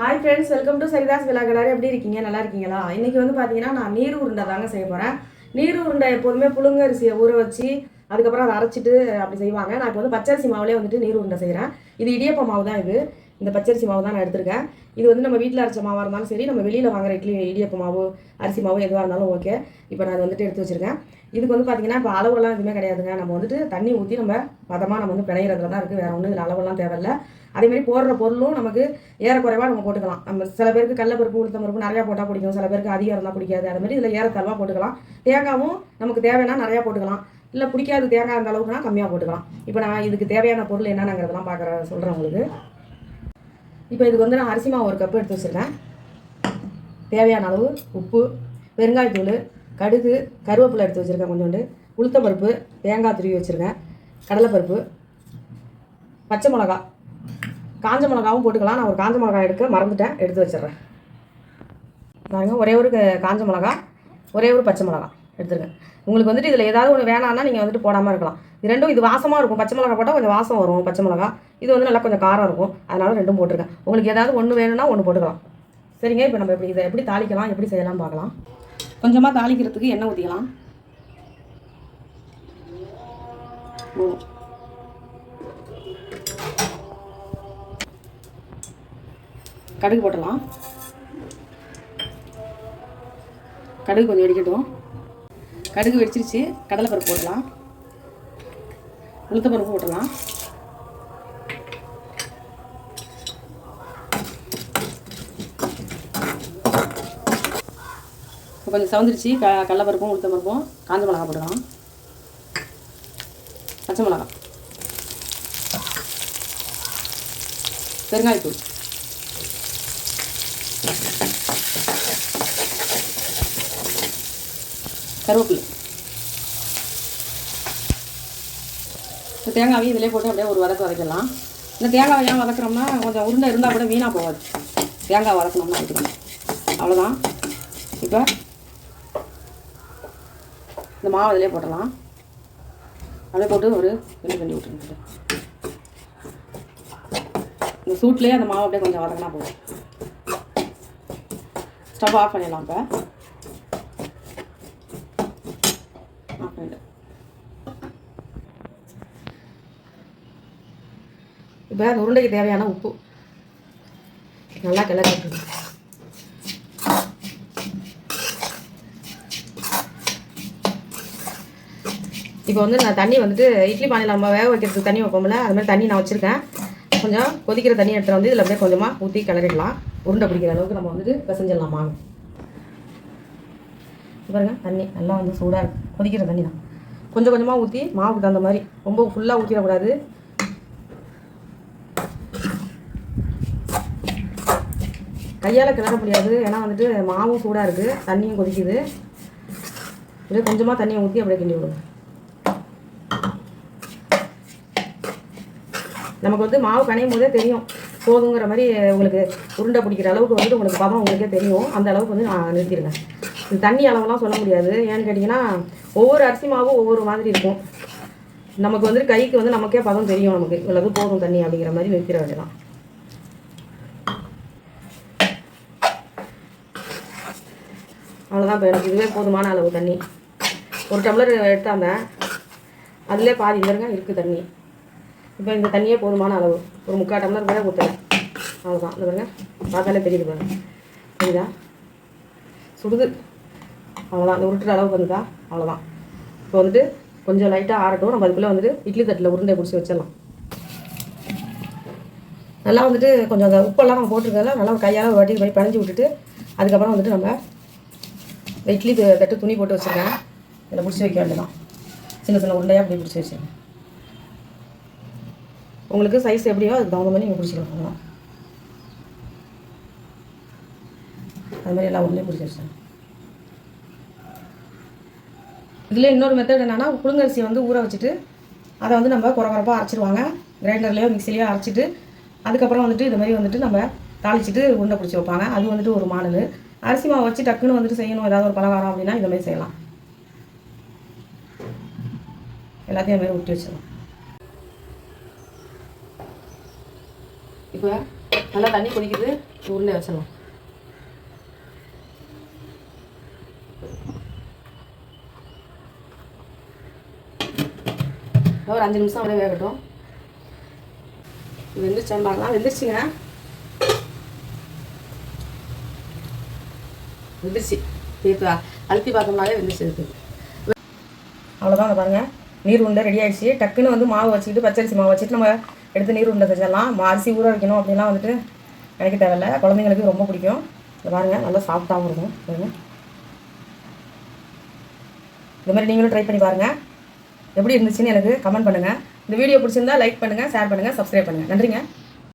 Hi friends welcome to Saritha's விழாக் எப்படி இருக்கீங்க? நல்லா இருக்கீங்களா? இன்னைக்கு வந்து பார்த்தீங்கன்னா நான் நீர் உருண்டை தாங்க செய்ய போகிறேன் நீர் உருண்டை எப்போதுமே புழுங்க அரிசியை ஊற வச்சு அதுக்கப்புறம் அதை அரைச்சிட்டு அப்படி செய்வாங்க. நான் இப்போ வந்து பச்சரிசி மாவுலேயே வந்துட்டு நீர் உருண்டை செய்கிறேன் இது இடியப்ப மாவு தான் இது. இந்த பச்சரிசி மாவு தான் நான் எடுத்திருக்கேன். இது வந்து நம்ம வீட்டில் அரைச்ச மாவாக இருந்தாலும் சரி நம்ம வெளியில் வாங்குற இட்லி இடியப்ப மாவு அரிசி மாவு எதுவாக இருந்தாலும் ஓகே இப்போ நான் அதை வந்துட்டு எடுத்து வச்சுருக்கேன். இதுக்கு வந்து பார்த்திங்கன்னா இப்போ அளவுலாம் எதுவுமே கிடையாதுங்க. நம்ம வந்துட்டு தண்ணி ஊற்றி நம்ம பதமாக நம்ம வந்து பிணையிறதுல தான் இருக்குது வேறு ஒன்றும் இதில் அளவெல்லாம் தேவையில்ல. அதேமாதிரி போடுற பொருளும் நமக்கு ஏறக்குறைவாக நம்ம போட்டுக்கலாம். நம்ம சில பேருக்கு கடலப்பருப்பு உளுத்தம் பருப்பு நிறையா போட்டால் பிடிக்கும். சில பேருக்கு அதிகம் இருந்தால் பிடிக்காது. அது மாதிரி இதில் ஏறத்தாழ்வாக போட்டுக்கலாம். தேங்காவும் நமக்கு தேவைன்னா நிறையா போட்டுக்கலாம். இல்லை பிடிக்காது தேங்காய் அந்த அளவுக்குனா கம்மியாக போட்டுக்கலாம். இப்போ நான் இதுக்கு தேவையான பொருள் என்னென்னங்கிறதெல்லாம் பார்க்குற சொல்கிறேன் உங்களுக்கு. இப்போ இதுக்கு வந்து நான் அரிசி மாவு ஒரு கப்பு எடுத்து வச்சுருக்கேன். தேவையான அளவு உப்பு பெருங்காயத்தூள் கடுகு கருவேப்பிலை எடுத்து வச்சுருக்கேன் கொஞ்சோண்டு. உளுத்தப்பருப்பு தேங்காய் துருவி வச்சுருக்கேன். கடலைப்பருப்பு பச்சை மிளகா. காஞ்ச மிளகாவும் போட்டுக்கலாம். நான் ஒரு காஞ்ச மிளகா எடுக்க மறந்துட்டேன். எடுத்து வச்சிடுறேன். பாருங்கள் ஒரே ஒரு காஞ்ச மிளகா ஒரே ஒரு பச்சை மிளகா. எடுத்துருங்க. உங்களுக்கு வந்துட்டு இதில் ஏதாவது ஒன்று வேணாம்னா நீங்கள் வந்துட்டு போடாமல் இருக்கலாம். இது ரெண்டும் இது வாசமாக இருக்கும். பச்சை மிளகா போட்டால் கொஞ்சம் வாசம் வரும். பச்சை மிளகா. இது வந்து நல்லா கொஞ்சம் காரம் இருக்கும். அதனால் ரெண்டும் போட்டிருக்கேன் உங்களுக்கு ஏதாவது ஒன்று வேணும்னா ஒன்று போட்டுக்கலாம். சரிங்க இப்போ நம்ம எப்படி இதை எப்படி தாளிக்கலாம் எப்படி செய்யலாம் பார்க்கலாம். கொஞ்சமாக தாளிக்கிறதுக்கு எண்ணெய் ஊற்றிக்கலாம் கடுகு போட்டலாம் கடுகு கொஞ்சம் வெடிக்கட்டும். கடுகு வெடிச்சிருச்சு. கடலைப்பருப்பு போடலாம் உளுத்தப்பருப்பு போடலாம் இப்போ கொஞ்சம் சவுந்துருச்சு. க கடலைப்பருப்பும் உளுத்தப்பருப்பும் காஞ்ச மிளகா போடலாம் பச்சை மிளகா. பெருங்காயத்தூள். கருவேப்பிலை. இந்த தேங்காவையும் இதிலே போட்டு அப்படியே ஒரு வதக்கு வதக்கிடலாம் இந்த தேங்காவை ஏன் வதக்குறோம்னா கொஞ்சம் உருண்டை இருந்தால் கூட வீணாக போகாது. தேங்காய் வதக்கணும்னா வைக்கணும் அவ்வளோதான் இப்போ இந்த மாவு இதிலே போட்டலாம். அப்படியே போட்டு ஒரு வெள்ளி கண்டி விட்டுருங்க இந்த சூட்லேயே அந்த மாவு அப்படியே கொஞ்சம் வதக்கினா போதும். ஸ்டவ் ஆஃப் பண்ணிடலாம் இப்போ. ஆஃப் இப்போ அந்த உருண்டைக்கு தேவையான உப்பு. நல்லா கிளறி விட்டுருங்க இப்போ வந்து நான் தண்ணி வந்துட்டு இட்லி பானையில் நம்ம வேக வைக்கிறதுக்கு தண்ணி வைப்போம்ல அது மாதிரி தண்ணி நான் வச்சுருக்கேன். கொஞ்சம் கொதிக்கிற தண்ணி எடுத்துகிட்டு வந்து இதில் அப்படியே கொஞ்சமாக ஊற்றி கிளறிடலாம். உருண்டை பிடிக்கிற அளவுக்கு நம்ம வந்துட்டு பிசைஞ்சிடலாம் பாருங்க தண்ணி நல்லா வந்து சூடாக இருக்கு கொதிக்கிற தண்ணி தான். கொஞ்சம் கொஞ்சமாக ஊற்றி மாவுக்கு தகுந்த மாதிரி ரொம்ப ஃபுல்லாக ஊற்றிடக்கூடாது கையால் கிளற முடியாது ஏன்னா வந்துட்டு மாவும் சூடாக இருக்குது தண்ணியும் கொதிக்குது. அப்படியே கொஞ்சமாக தண்ணியை ஊற்றி அப்படியே கிண்டி விடுங்க. நமக்கு வந்து மாவு கனையும் போதே தெரியும். போதுங்கிற மாதிரி உங்களுக்கு உருண்டை பிடிக்கிற அளவுக்கு வந்துட்டு உங்களுக்கு பதம் உங்களுக்கே தெரியும். அந்த அளவுக்கு வந்து நான் நிறுத்திடுங்க. இந்த தண்ணி அளவெல்லாம் சொல்ல முடியாது. ஏன்னு கேட்டிங்கன்னா ஒவ்வொரு அரிசி மாவும் ஒவ்வொரு மாதிரி இருக்கும். நமக்கு வந்து கைக்கு வந்து நமக்கே பதம் தெரியும் நமக்கு. இவ்வளவு போதும் தண்ணி அப்படிங்கிற மாதிரி வைக்கிற வேண்டியதான் அவ்வளோதான் இப்போ எனக்கு. இதுவே போதுமான அளவு தண்ணி. ஒரு டம்ளர் எடுத்தாந்தேன் அதிலே பாதி பாருங்க இருக்குது தண்ணி. இப்போ இந்த தண்ணியே போதுமான அளவு. ஒரு முக்கால் டம்ளர் கூட ஊற்றுறேன் அவ்வளோதான் இந்த பாருங்க பார்த்தாலே தெரியுது பாருங்க. சரிதா சுடுது. அவ்வளோதான் அந்த உருட்டுற அளவுக்கு வந்துதா அவ்வளோதான் இப்போ வந்துட்டு கொஞ்சம் லைட்டாக ஆறட்டும். நம்ம அதுக்குள்ளே வந்துட்டு இட்லி தட்டில் உருண்டை பிடிச்சி வச்சிடலாம். நல்லா வந்துட்டு கொஞ்சம் அந்த உப்பெல்லாம் நம்ம போட்டிருக்கல நல்லா கையால் ஒரு வாட்டி இது மாதிரி விட்டுட்டு அதுக்கப்புறம் வந்துட்டு நம்ம இந்த இட்லி தட்டு துணி போட்டு வச்சுருக்கேன். இதில் பிடிச்சி வைக்க வேண்டியதான் சின்ன சின்ன உருண்டையாக அப்படி பிடிச்சி வச்சுருக்கேன். உங்களுக்கு சைஸ் எப்படியோ அதுக்கு தகுந்த மாதிரி நீங்கள் பிடிச்சிக்கலாம். அது மாதிரி எல்லா உருண்டையும் பிடிச்சி வச்சுருக்கேன். இதில் இன்னொரு மெத்தட் என்னென்னா புழுங்கரிசியை வந்து ஊற வச்சுட்டு அதை வந்து நம்ம குறை குறைப்பாக அரைச்சிடுவாங்க கிரைண்டர்லேயோ மிக்சிலையோ அரைச்சிட்டு அதுக்கப்புறம் வந்துட்டு இது மாதிரி வந்துட்டு நம்ம தாளிச்சிட்டு உருண்டை பிடிச்சி வைப்பாங்க. அது வந்துட்டு ஒரு மாடல். அரிசி மாவு வச்சு டக்குன்னு வந்துட்டு செய்யணும். ஏதாவது ஒரு பலகாரம் அப்படின்னா இந்த மாதிரி செய்யலாம். எல்லாத்தையும் மாதிரி ஊற்றி வச்சிடலாம். இப்போ நல்லா தண்ணி குடிக்குது உருண்டை வச்சிடலாம். ஒரு அஞ்சு நிமிஷம் அப்படியே வேகட்டும். வெந்துருச்சான்னு பார்க்கலாம். வெந்துருச்சுங்க. வெந்துருச்சு. இப்போ அழுத்தி பார்த்தோம்னாலே வெந்துருச்சு இருக்கு. அவ்வளோதான் அதை பாருங்கள் நீர் உண்டை ரெடி ஆகிடுச்சு டக்குன்னு வந்து மாவு வச்சுக்கிட்டு பச்சரிசி மாவு வச்சுட்டு நம்ம எடுத்து நீர் உண்டை செஞ்சிடலாம் அரிசி ஊற வைக்கணும் அப்படின்லாம் வந்துட்டு நினைக்க தேவையில்ல. குழந்தைங்களுக்கு ரொம்ப பிடிக்கும். இதை பாருங்கள் நல்லா சாஃப்டாகவும் இருக்கும். பாருங்கள் இந்த மாதிரி நீங்களும் ட்ரை பண்ணி பாருங்கள் எப்படி இருந்துச்சுன்னு எனக்கு கமெண்ட் பண்ணுங்கள் இந்த வீடியோ பிடிச்சிருந்தா லைக் பண்ணுங்கள் ஷேர் பண்ணுங்கள் சப்ஸ்கிரைப் பண்ணுங்கள் நன்றிங்க.